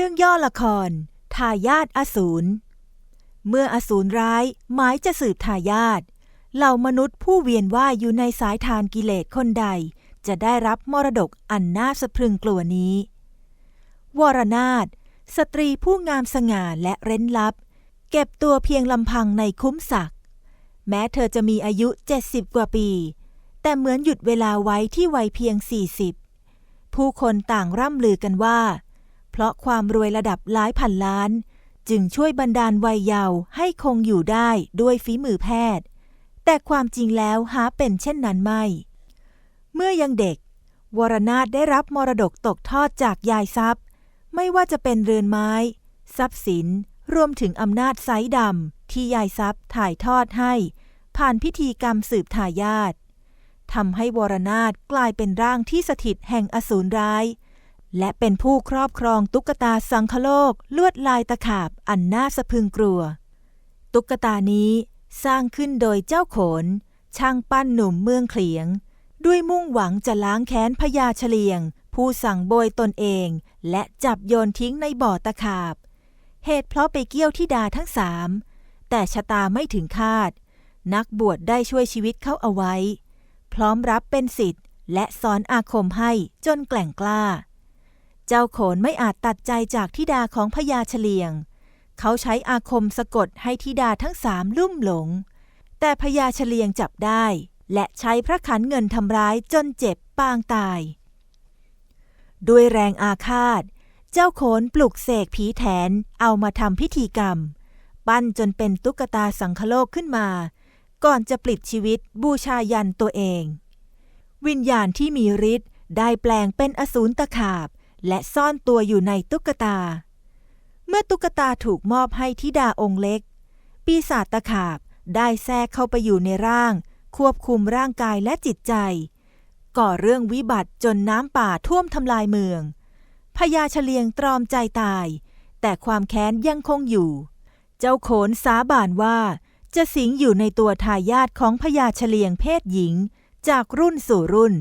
รื่องย่อละคร ทายาทอสูร เมื่ออสูรร้ายหมายจะสืบทายาทเหล่ามนุษย์ผู้เวียนว่ายอยู่ในสายทานกิเลสคนใด จะได้รับมรดกอันน่าสะพรึงกลัวนี้ วรนาถสตรีผู้งามสง่าและเร้นลับ เก็บตัวเพียงลำพังในคุ้มศักดิ์แม้เธอจะมีอายุ 70 กว่าปี แต่เหมือนหยุดเวลาไว้ที่วัยเพียง 40 ผู้คนต่างร่ำลือกันว่า เพราะความรวยระดับหลายพันล้าน จึงช่วยบันดาลวัยเยาว์ให้คงอยู่ได้ด้วยฝีมือแพทย์ แต่ความจริงแล้วหาเป็นเช่นนั้นไม่ เมื่อยังเด็ก วรนาถได้รับมรดกตกทอดจากยายทรัพย์ ไม่ว่าจะเป็นเรือนไม้ ทรัพย์สิน รวมถึงอำนาจไซดำที่ยายทรัพย์ถ่ายทอดให้ ผ่านพิธีกรรมสืบทายาททำให้วรนาถกลายเป็นร่างที่สถิตแห่งอสูรร้าย และเป็นผู้ครอบครองตุ๊กตาสังคโลก ลวดลายตะขาบอันน่าสะพึงกลัว ตุ๊กตานี้สร้างขึ้นโดยเจ้าโขน ช่างปั้นหนุ่มเมืองเขียง ด้วยมุ่งหวังจะล้างแค้นพญาเฉลียง ผู้สั่งโบยตนเอง และจับโยนทิ้งในบ่อตะขาบ เหตุเพราะไปเกี่ยวที่ดาทั้งสามแต่ชะตาไม่ถึงคาด นักบวชได้ช่วยชีวิตเขาเอาไว้ พร้อมรับเป็นสิทธิ์และสอนอาคมให้จนแกล่งกล้า เจ้าโขนไม่อาจตัดใจจากทิดาของพญาเฉลียง เขาใช้อาคมสะกดให้ธิดาทั้งสามลุ่มหลง แต่พญาเฉลียงจับได้ และใช้พระขันเงินทำร้ายจนเจ็บปางตาย ด้วยแรงอาฆาต เจ้าโขนปลุกเสกผีแถนเอามาทำพิธีกรรม ปั้นจนเป็นตุ๊กตาสังคโลกขึ้นมา ก่อนจะปลิดชีวิตบูชายันตัวเอง วิญญาณที่มีฤทธิ์ได้แปลงเป็นอสูรตะขาบ และซ่อนตัวอยู่ในตุ๊กตา เมื่อตุ๊กตาถูกมอบให้ธิดาองค์เล็ก ปีศาจตะขาบได้แทรกเข้าไปอยู่ในร่าง ควบคุมร่างกายและจิตใจ ก่อเรื่องวิบัติจนน้ำป่าท่วมทำลายเมืองพญาเฉลียงตรอมใจตาย แต่ความแค้นยังคงอยู่ เจ้าโขนสาบานว่า จะสิงอยู่ในตัวทายาทของพญาเฉลียงเพศหญิง จากรุ่นสู่รุ่น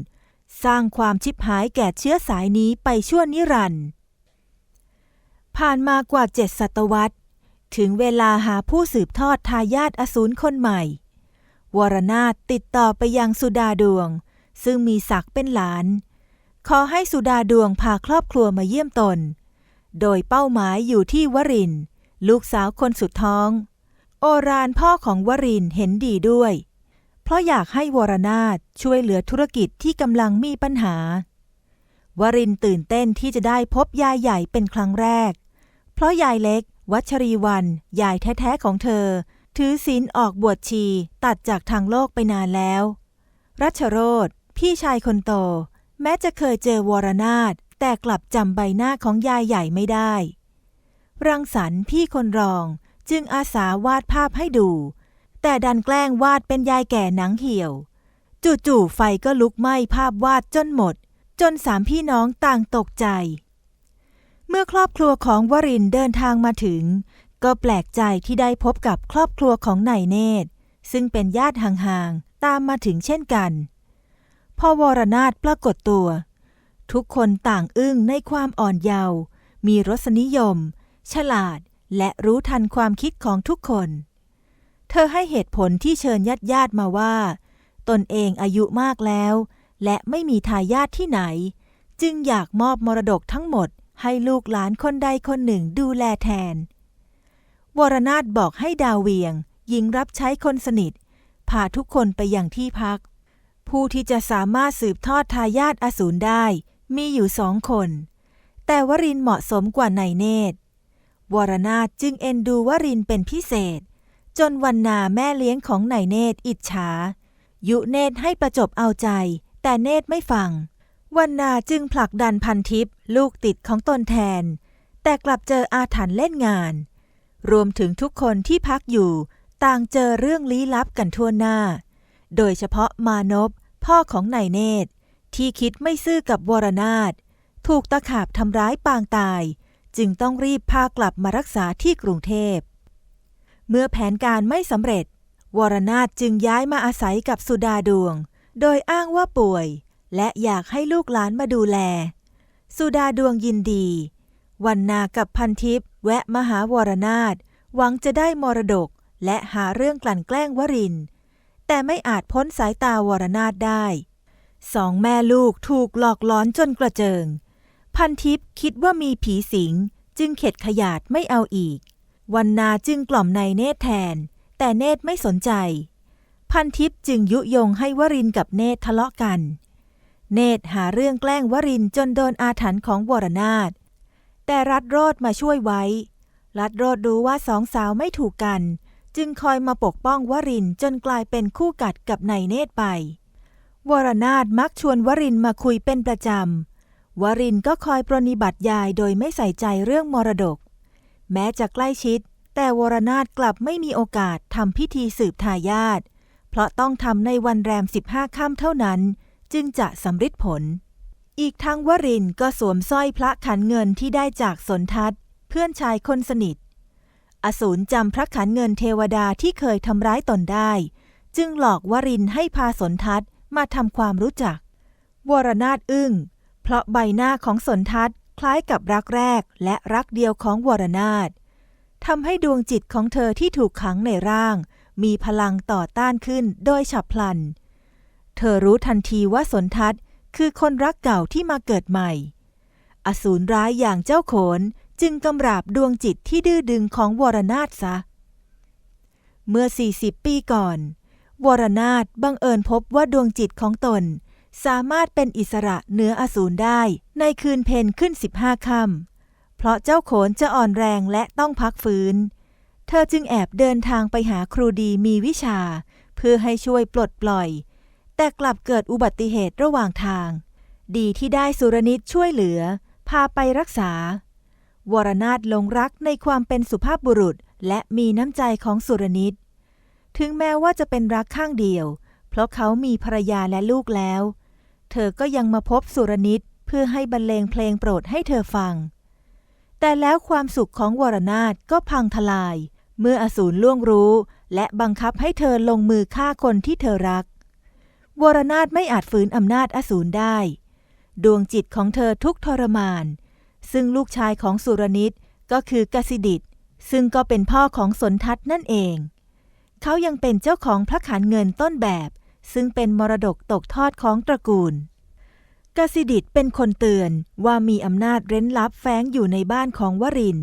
สร้างความชิบหายแก่เชื้อสายนี้ไปชั่วนิรันดร์ผ่านมากว่าเจ็ดศตวรรษ ถึงเวลาหาผู้สืบทอดทายาทอสูรคนใหม่ วรนาถติดต่อไปยังสุดาดวง ซึ่งมีศักดิ์เป็นหลาน ขอให้สุดาดวงพาครอบครัวมาเยี่ยมตน โดยเป้าหมายอยู่ที่วริน ลูกสาวคนสุดท้อง โอรานพ่อของวรินเห็นดีด้วย เพราะอยากให้วรนาถช่วยเหลือธุรกิจที่กำลังมีปัญหา วรินตื่นเต้นที่จะได้พบยายใหญ่เป็นครั้งแรก เพราะยายเล็ก วัชรีวันยายแท้ๆของเธอ ถือศีลออกบวชชีตัดจากทางโลกไปนานแล้ว รัชโรธพี่ชายคนโต แม้จะเคยเจอวรนาถแต่กลับจำใบหน้าของยายใหญ่ไม่ได้ รังสรรค์พี่คนรองจึงอาสาวาดภาพให้ดู แต่ดันแกล้งวาดเป็นยายแก่หนังเหี่ยว จู่ๆไฟก็ลุกไหม้ภาพวาดจนหมด จนสามพี่น้องต่างตกใจ เมื่อครอบครัวของวรินเดินทางมาถึง ก็แปลกใจที่ได้พบกับครอบครัวของนายเนตร ซึ่งเป็นญาติห่างๆ ตามมาถึงเช่นกัน พอวรนาถปรากฏตัว ทุกคนต่างอึ้งในความอ่อนเยาว์มีรสนิยม ฉลาดและรู้ทันความคิดของทุกคน ธอให้เหตุผลที่เชิญญาติญาติมาว่า ตนเองอายุมากแล้ว และไม่มีทายาทที่ไหน จึงอยากมอบมรดกทั้งหมดให้ลูกหลานคนใดคนหนึ่งดูแลแทน วรนาถบอกให้ดาวเวียงหญิงรับใช้คนสนิท พาทุกคนไปยังที่พัก ผู้ที่จะสามารถสืบทอดทายาทอสูรได้ มีอยู่สองคน แต่วรินเหมาะสมกว่านายเนตรวรนาถจึงเอ็นดูวรินเป็นพิเศษ จนวันนาแม่เลี้ยงของนายเนตรอิจฉา ยุเนตรให้ประจบเอาใจ แต่เนตรไม่ฟัง วันนาจึงผลักดันพันทิพย์ลูกติดของตนแทน แต่กลับเจออาถรรพ์เล่นงาน รวมถึงทุกคนที่พักอยู่ ต่างเจอเรื่องลี้ลับกันทั่วหน้า โดยเฉพาะมานพพ่อของนายเนตร ที่คิดไม่ซื่อกับวรนาถถูกตะขาบทำร้ายปางตาย จึงต้องรีบพากลับมารักษาที่กรุงเทพ เมื่อแผนการไม่สำเร็จ วรนาถจึงย้ายมาอาศัยกับสุดาดวง โดยอ้างว่าป่วย และอยากให้ลูกหลานมาดูแล สุดาดวงยินดี วันนากับพันทิพย์แวะมาหาวรนาถหวังจะได้มรดกและหาเรื่องกลั่นแกล้งวริน แต่ไม่อาจพ้นสายตาวรนาถได้ สองแม่ลูกถูกหลอกล้อนจนกระเจิง พันทิพย์คิดว่ามีผีสิง จึงเข็ดขยาดไม่เอาอีก วันนาจึงกล่อมในเนตรแทน แต่เนตรไม่สนใจ พันทิพย์จึงยุยงให้วรินกับเนตรทะเลาะกัน เนตรหาเรื่องแกล้งวรินจนโดนอาถรรพ์ของวรนาถแต่รัดโรดมาช่วยไว้ รัดโรดรู้ว่าสองสาวไม่ถูกกัน จึงคอยมาปกป้องวรินจนกลายเป็นคู่กัดกับนายเนตรไป วรนาถมักชวนวรินมาคุยเป็นประจำวรินก็คอยปรนนิบัติยายโดยไม่ใส่ใจเรื่องมรดก แม้จะใกล้ชิด แต่วรนาถกลับไม่มีโอกาสทำพิธีสืบทายาทเพราะต้องทำในวันแรมสิบห้าค่ำเท่านั้น จึงจะสำฤทธิ์ผล อีกทั้งวรินก็สวมสร้อยพระขันเงินที่ได้จากสนทัศเพื่อนชายคนสนิท อสูรจำพระขันเงินเทวดาที่เคยทำร้ายตนได้ จึงหลอกวรินให้พาสนทัศมาทำความรู้จัก วรนาถอึ้งเพราะใบหน้าของสนทัศ คล้ายกับรักแรกและรักเดียวของวรนาถทำให้ดวงจิตของเธอที่ถูกขังในร่าง มีพลังต่อต้านขึ้นโดยฉับพลัน เธอรู้ทันทีว่าสนทัศน์คือคนรักเก่าที่มาเกิดใหม่ อสูรร้ายอย่างเจ้าโขนจึงกำราบดวงจิตที่ดื้อดึงของวรนาถซะ เมื่อ 40 ปีก่อน วรนาถบังเอิญพบว่าดวงจิตของตน สามารถเป็นอิสระเหนืออสูรได้ ในคืนเพนขึ้น 15ค่ำเพราะเจ้าโขนจะอ่อนแรงและต้องพักฟื้น เธอจึงแอบเดินทางไปหาครูดีมีวิชา เพื่อให้ช่วยปลดปล่อย แต่กลับเกิดอุบัติเหตุระหว่างทาง ดีที่ได้สุรนิตช่วยเหลือ พาไปรักษา วรนาถลงรักในความเป็นสุภาพบุรุษและมีน้ำใจของสุรนิต ถึงแม้ว่าจะเป็นรักข้างเดียว เพราะเขามีภรรยาและลูกแล้ว เธอก็ยังมาพบสุรนิตเพื่อให้บรรเลงเพลงโปรดให้เธอฟัง แต่แล้วความสุขของวรนาถก็พังทลาย เมื่ออสูรล่วงรู้ และบังคับให้เธอลงมือฆ่าคนที่เธอรัก วรนาถไม่อาจฝืนอำนาจอสูรได้ ดวงจิตของเธอทุกทรมาน ซึ่งลูกชายของสุรนิตก็คือกสิดิตซึ่งก็เป็นพ่อของสนทัศน์นั่นเอง เขายังเป็นเจ้าของพระขันเงินต้นแบบ ซึ่งเป็นมรดกตกทอดของตระกูลกสิดิตเป็นคนเตือนว่ามีอำนาจเร้นลับแฝงอยู่ในบ้านของวริน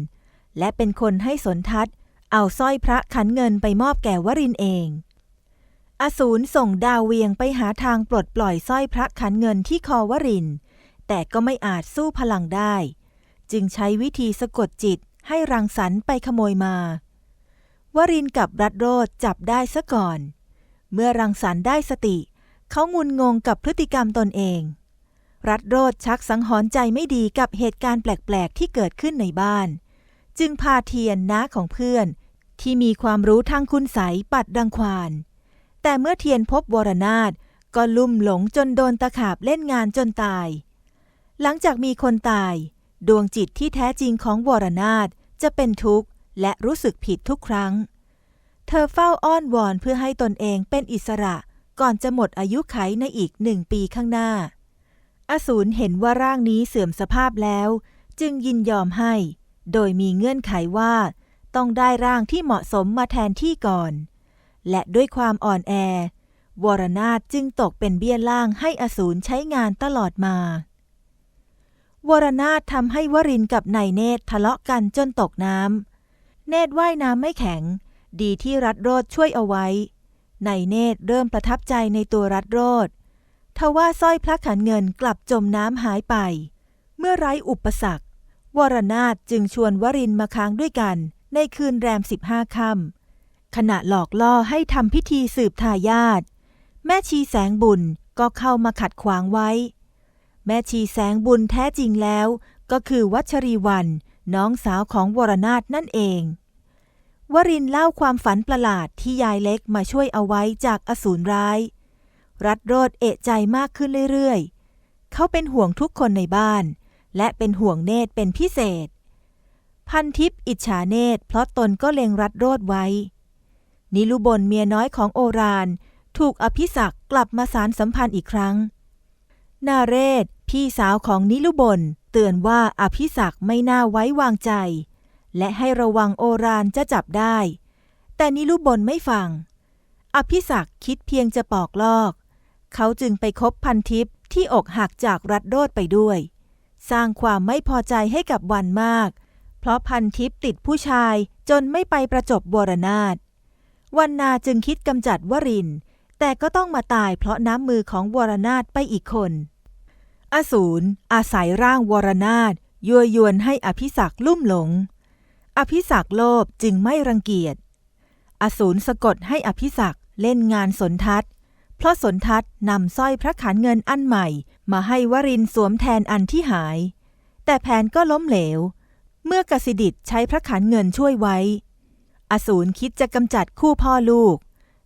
และเป็นคนให้สนทัศน์เอาสร้อยพระขันเงินไปมอบแก่วรินเอง อสูรส่งดาวเวียงไปหาทางปลดปล่อยสร้อยพระขันเงินที่คอวริน แต่ก็ไม่อาจสู้พลังได้ จึงใช้วิธีสะกดจิตให้รังสรรค์ไปขโมยมา วรินกับรัดโรดจับได้ซะก่อน เมื่อรังสรรค์ได้สติ เขางุนงงกับพฤติกรรมตนเอง รัดโรดชักสังหรณ์ใจไม่ดีกับเหตุการณ์แปลก ๆ ที่เกิดขึ้นในบ้าน จึงพาเทียนน้าของเพื่อน ที่มีความรู้ทางคุณใสยปัดรังควาน แต่เมื่อเทียนพบวรนาถก็ลุ่มหลงจนโดนตะขาบเล่นงานจนตาย หลังจากมีคนตาย ดวงจิตที่แท้จริงของวรนาถจะเป็นทุกข์และรู้สึกผิดทุกครั้ง เธอเฝ้าอ้อนวอนเพื่อให้ตนเองเป็นอิสระก่อนจะหมดอายุไขในอีกหนึ่งปีข้างหน้า อสูรเห็นว่าร่างนี้เสื่อมสภาพแล้ว จึงยินยอมให้ โดยมีเงื่อนไขว่า ต้องได้ร่างที่เหมาะสมมาแทนที่ก่อน และด้วยความอ่อนแอ วรนาถจึงตกเป็นเบี้ยล่างให้อสูรใช้งานตลอดมา วรนาถทำให้วรินกับนายเนตทะเลาะกันจนตกน้ำเนตว่ายน้ำไม่แข็ง ดีที่รัดโรดช่วยเอาไว้ ในเนตรเริ่มประทับใจในตัวรัดโรดทว่าสร้อยพระขันเงินกลับจมน้ำหายไป เมื่อไร้อุปสรรควรนาถจึงชวนวรินมาค้างด้วยกัน ในคืนแรมสิบห้าค่ำขณะหลอกล่อให้ทำพิธีสืบทายาทแม่ชีแสงบุญก็เข้ามาขัดขวางไว้ แม่ชีแสงบุญแท้จริงแล้ว ก็คือวัชรีวัน น้องสาวของวรนาถนั่นเอง วรินเล่าความฝันประหลาดที่ยายเล็กมาช่วยเอาไว้จากอสูรร้าย รัดโรดเอะใจมากขึ้นเรื่อยๆ เขาเป็นห่วงทุกคนในบ้าน และเป็นห่วงเนตรเป็นพิเศษ พันทิพย์อิจฉาเนตรเพราะตนก็เล็งรัดโรดไว้ นิลุบนเมียน้อยของโอราน ถูกอภิศักกลับมาสารสัมพันธ์อีกครั้ง นาเรศ พี่สาวของนิลุบนเตือนว่าอภิศักไม่น่าไว้วางใจ และให้ระวังโอรานจะจับได้ แต่นิลุบนไม่ฟัง อภิศักคิดเพียงจะปอกลอก เขาจึงไปคบพันทิพย์ที่อกหักจากรัดโรดไปด้วย สร้างความไม่พอใจให้กับวันมาก เพราะพันทิพย์ติดผู้ชายจนไม่ไปประจบวรนาถวันนาจึงคิดกำจัดวริน แต่ก็ต้องมาตายเพราะน้ำมือของวรนาถไปอีกคน อสูรอาศัยร่างวรนาถยั่วยวนให้อภิศักลุ่มหลง อภิศักโลภจึงไม่รังเกียจ อสูรสะกดให้อภิศักเล่นงานสนทัศเพราะสนทัศนำสร้อยพระขันเงินอันใหม่ มาให้วรินสวมแทนอันที่หาย แต่แผนก็ล้มเหลว เมื่อกสิดิตใช้พระขันเงินช่วยไว้ อสูรคิดจะกำจัดคู่พ่อลูก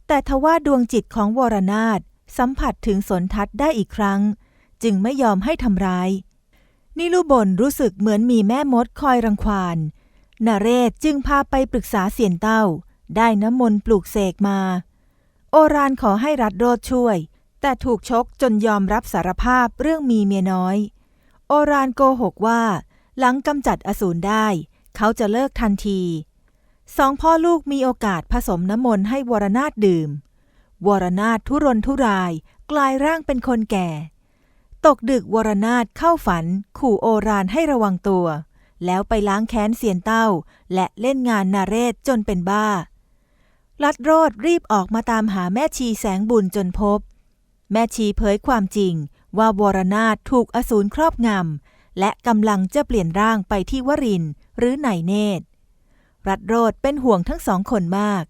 แต่ทว่าดวงจิตของวรนาถสัมผัสถึงสนทัศได้อีกครั้ง จึงไม่ยอมให้ทำร้ายนิลุบนรู้สึกเหมือนมีแม่มดคอยรังควาน นเรศจึงพาไปปรึกษาเสียนเต้า ได้น้ำมนต์ปลูกเสกมา โอรานขอให้รัดโรดช่วย แต่ถูกชกจนยอมรับสารภาพเรื่องมีเมียน้อย โอรานโกหกว่า หลังกำจัดอสูรได้ เขาจะเลิกทันทีสองพ่อลูกมีโอกาสผสมน้ำมนต์ให้วรนาถดื่ม วรนาถทุรนทุรายกลายร่างเป็นคนแก่ ตกดึกวรนาถเข้าฝัน ขู่โอรานให้ระวังตัว แล้วไปล้างแค้นเสียนเต้า และเล่นงานนาเรศจนเป็นบ้า ลัดโรดรีบออกมาตามหาแม่ชีแสงบุญจนพบ แม่ชีเผยความจริงว่าวรนาถถูกอสูรครอบงำ และกำลังจะเปลี่ยนร่างไปที่วรินหรือไหนเนตร รัดโรดเป็นห่วงทั้งสองคนมาก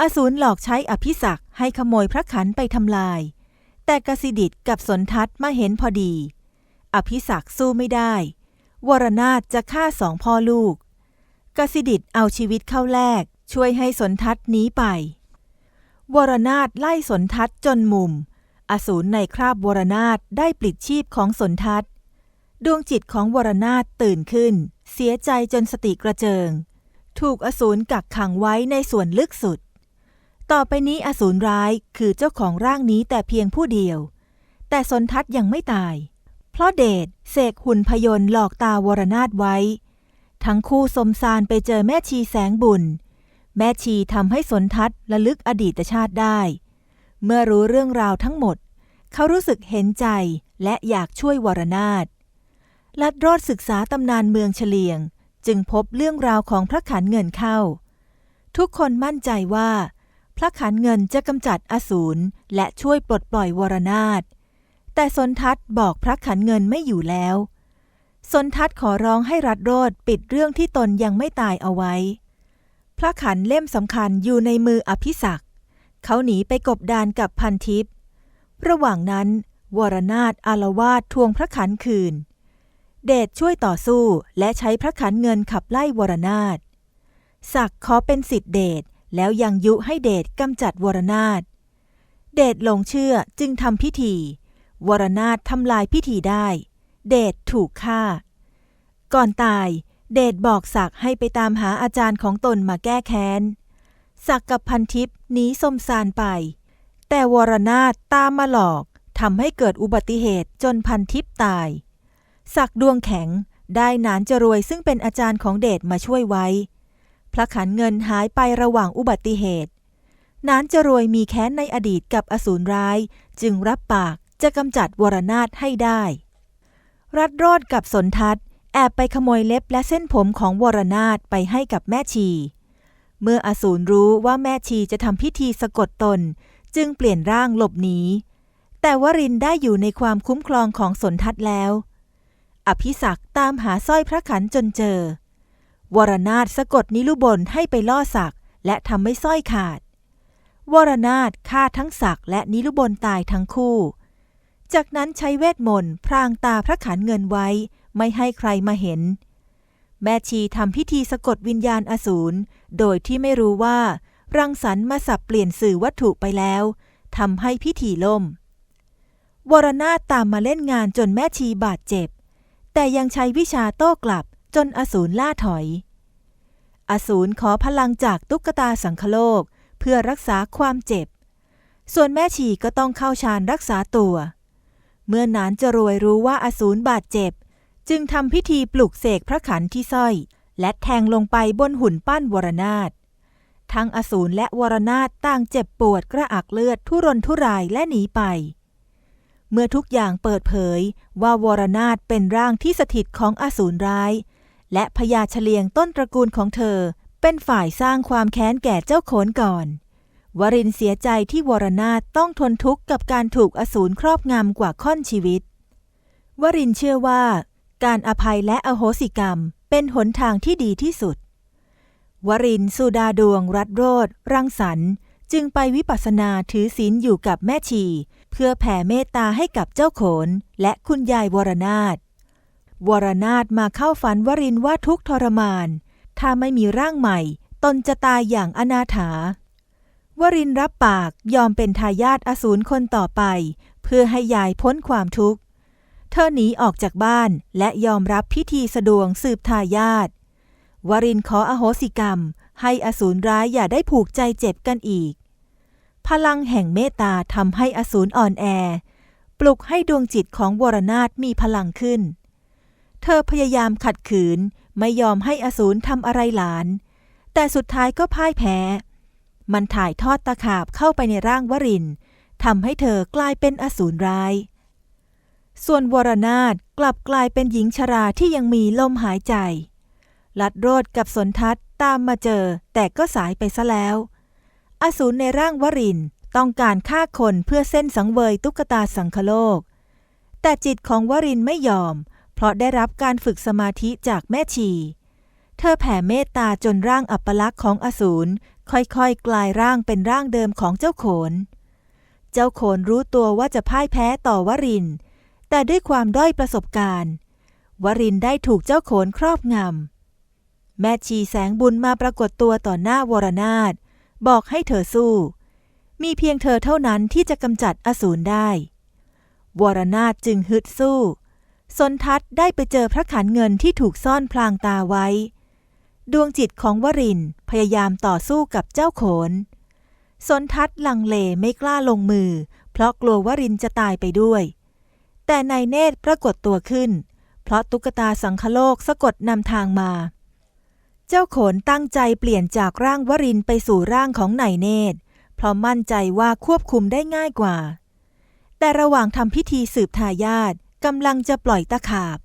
อสูรหลอกใช้อภิศักให้ขโมยพระขันไปทำลาย แต่กสิดิตกับสนทัศมาเห็นพอดี อภิศักสู้ไม่ได้ วรนาถจะฆ่าสองพ่อลูก กสิดิตเอาชีวิตเข้าแลกช่วยให้สนทัศน์หนีไป วรนาถไล่สนทัศน์จนมุม อสูรในคราบวรนาถได้ปลิดชีพของสนทัศน์ ดวงจิตของวรนาถตื่นขึ้น เสียใจจนสติกระเจิง ถูกอสูรกักขังไว้ในส่วนลึกสุด ต่อไปนี้อสูรร้ายคือเจ้าของร่างนี้แต่เพียงผู้เดียว แต่สนทัศน์ยังไม่ตาย เพราะเดชเสกหุ่นพยนต์หลอกตาวรนาถไว้ ทั้งคู่สมสารไปเจอแม่ชีแสงบุญ แม่ชีทำให้สนทัศน์ระลึกอดีตชาติได้ เมื่อรู้เรื่องราวทั้งหมด เขารู้สึกเห็นใจและอยากช่วยวรนาถลัดรอดศึกษาตำนานเมืองเฉลียง จึงพบเรื่องราวของพระขันเงินเข้า ทุกคนมั่นใจว่า พระขันเงินจะกำจัดอสูรและช่วยปลดปล่อยวรนาถ แต่สนทัศน์บอกพระขันเงินไม่อยู่แล้ว สนทัศน์ขอร้องให้รัดโรดปิดเรื่องที่ตนยังไม่ตายเอาไว้ พระขันเล่มสำคัญอยู่ในมืออภิศักเขาหนีไปกบดานกับพันทิพย์ระหว่างนั้น วรนาถอารวาสทวงพระขันคืน เดชช่วยต่อสู้และใช้พระขันเงินขับไล่วรนาถศักขอเป็นสิทธิเดชแล้วยังยุให้เดชกำจัดวรนาถเดชหลงเชื่อจึงทำพิธี วรนาถทำลายพิธีได้ เดชถูกฆ่า ก่อนตายเดชบอกศักด์ให้ไปตามหาอาจารย์ของตนมาแก้แค้น ศักด์กับพันทิพย์หนีสมสารไป แต่วรนาถตามมาหลอกทำให้เกิดอุบัติเหตุจนพันทิพย์ตาย ศักด์ดวงแข็งได้หนานจรวยซึ่งเป็นอาจารย์ของเดชมาช่วยไว้ พระขันเงินหายไประหว่างอุบัติเหตุหนานจรวยมีแค้นในอดีตกับอสูรร้ายจึงรับปาก จะกำจัดวรนาถให้ได้ รัดรอดกับสนทัศน์แอบไปขโมยเล็บและเส้นผมของวรนาถไปให้กับแม่ชี เมื่ออสูรรู้ว่าแม่ชีจะทำพิธีสะกดตน จึงเปลี่ยนร่างหลบหนี แต่วรินได้อยู่ในความคุ้มครองของสนทัศน์แล้ว อภิศักตามหาสร้อยพระขันจนเจอ วรนาถสะกดนิลุบนให้ไปล่อศักและทำให้สร้อยขาด วรนาถฆ่าทั้งศักและนิลุบนตายทั้งคู่ จากนั้นใช้เวทมนต์พรางตาพระขันเงินไว้ ไม่ให้ใครมาเห็น แม่ชีทำพิธีสะกดวิญญาณอสูร โดยที่ไม่รู้ว่า รังสรรค์มาสับเปลี่ยนสื่อวัตถุไปแล้วทำให้พิธีล่ม วรนาตามมาเล่นงานจนแม่ชีบาดเจ็บ แต่ยังใช้วิชาโต้กลับจนอสูรล่าถอย อสูรขอพลังจากตุ๊กตาสังคโลก เพื่อรักษาความเจ็บ ส่วนแม่ชีก็ต้องเข้าฌานรักษาตัว เมื่อนานจะรวยรู้ว่าอสูรบาดเจ็บ จึงทำพิธีปลุกเสกพระขันที่สร้อย และแทงลงไปบนหุ่นปั้นวรนาถทั้งอสูรและวรนาถต่างเจ็บปวดกระอักเลือดทุรนทุรายและหนีไป เมื่อทุกอย่างเปิดเผยว่าวรนาถเป็นร่างที่สถิตของอสูรร้าย และพญาเฉลียงต้นตระกูลของเธอเป็นฝ่ายสร้างความแค้นแก่เจ้าโขนก่อน วรินเสียใจที่วรนาถต้องทนทุกข์กับการถูกอสูรครอบงำกว่าค่อนชีวิต วรินเชื่อว่า การอภัยและอโหสิกรรมเป็นหนทางที่ดีที่สุด วรินสุดาดวง รัตโรธรังสรรค์จึงไปวิปัสสนาถือศีลอยู่กับแม่ชี เพื่อแผ่เมตตาให้กับเจ้าโขน และคุณยายวรนาถวรนาถมาเข้าฝันวรินว่าทุกทรมาน ถ้าไม่มีร่างใหม่ ตนจะตายอย่างอนาถา วรินรับปากยอมเป็นทายาทอสูรคนต่อไป เพื่อให้ยายพ้นความทุกข์ เธอหนีออกจากบ้านและยอมรับพิธีสะดวงสืบทายาทวรินขออโหสิกรรม ให้อสูรร้ายอย่าได้ผูกใจเจ็บกันอีก พลังแห่งเมตตาทำให้อสูรอ่อนแอ ปลุกให้ดวงจิตของวรนาถมีพลังขึ้น เธอพยายามขัดขืนไม่ยอมให้อสูรทำอะไรหลาน แต่สุดท้ายก็พ่ายแพ้ มันถ่ายทอดตะขาบเข้าไปในร่างวรินทำให้เธอกลายเป็นอสูรร้าย ส่วนวรนาถกลับกลายเป็นหญิงชราที่ยังมีลมหายใจ ลัดโรดกับสนทัศตามมาเจอแต่ก็สายไปซะแล้ว อสูรในร่างวรินต้องการฆ่าคนเพื่อเส้นสังเวยตุ๊กตาสังคโลก แต่จิตของวรินไม่ยอม เพราะได้รับการฝึกสมาธิจากแม่ชี เธอแผ่เมตตาจนร่างอัปลักษณ์ของอสูรค่อยๆ กลายร่างเป็นร่างเดิมของเจ้าโขน เจ้าโขนรู้ตัวว่าจะพ่ายแพ้ต่อวริน แต่ด้วยความด้อยประสบการณ์ วรินได้ถูกเจ้าโขนครอบงำ แม่ชีแสงบุญมาปรากฏตัวต่อหน้าวรนาถบอกให้เธอสู้ มีเพียงเธอเท่านั้นที่จะกำจัดอสูรได้ วรนาถจึงฮึดสู้สนทัศได้ไปเจอพระขันเงินที่ถูกซ่อนพลางตาไว้ ดวงจิตของวรินพยายามต่อสู้กับเจ้าโขน สนทัศลังเลไม่กล้าลงมือ เพราะกลัววรินจะตายไปด้วย แต่นายเนตรปรากฏตัวขึ้น เพราะตุ๊กตาสังคโลกสะกดนำทางมา เจ้าโขนตั้งใจเปลี่ยนจากร่างวรินไปสู่ร่างของนายเนตร เพราะมั่นใจว่าควบคุมได้ง่ายกว่า แต่ระหว่างทำพิธีสืบทายาทกำลังจะปล่อยตะขาบ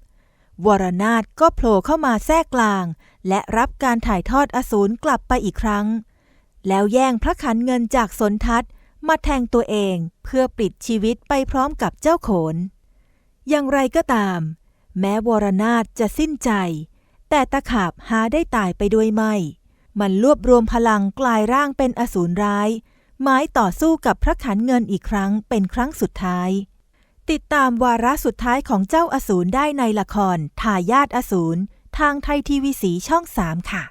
วรนาถก็โผล่เข้ามาแทรกกลาง และรับการถ่ายทอดอสูรกลับไปอีกครั้ง แล้วแย่งพระขันเงินจากสนทัศน์มาแทงตัวเองเพื่อปลิดชีวิตไปพร้อมกับเจ้าโขน อย่างไรก็ตาม แม้วรนาถจะสิ้นใจ แต่ตะขาบหาได้ตายไปด้วยไม่ มันรวบรวมพลังกลายร่างเป็นอสูรร้ายไม้ต่อสู้กับพระขันเงินอีกครั้งเป็นครั้งสุดท้าย ติดตามวาระสุดท้ายของเจ้าอสูรได้ในละคร ทายาทอสูร ทางไทยทีวีสีช่อง 3 ค่ะ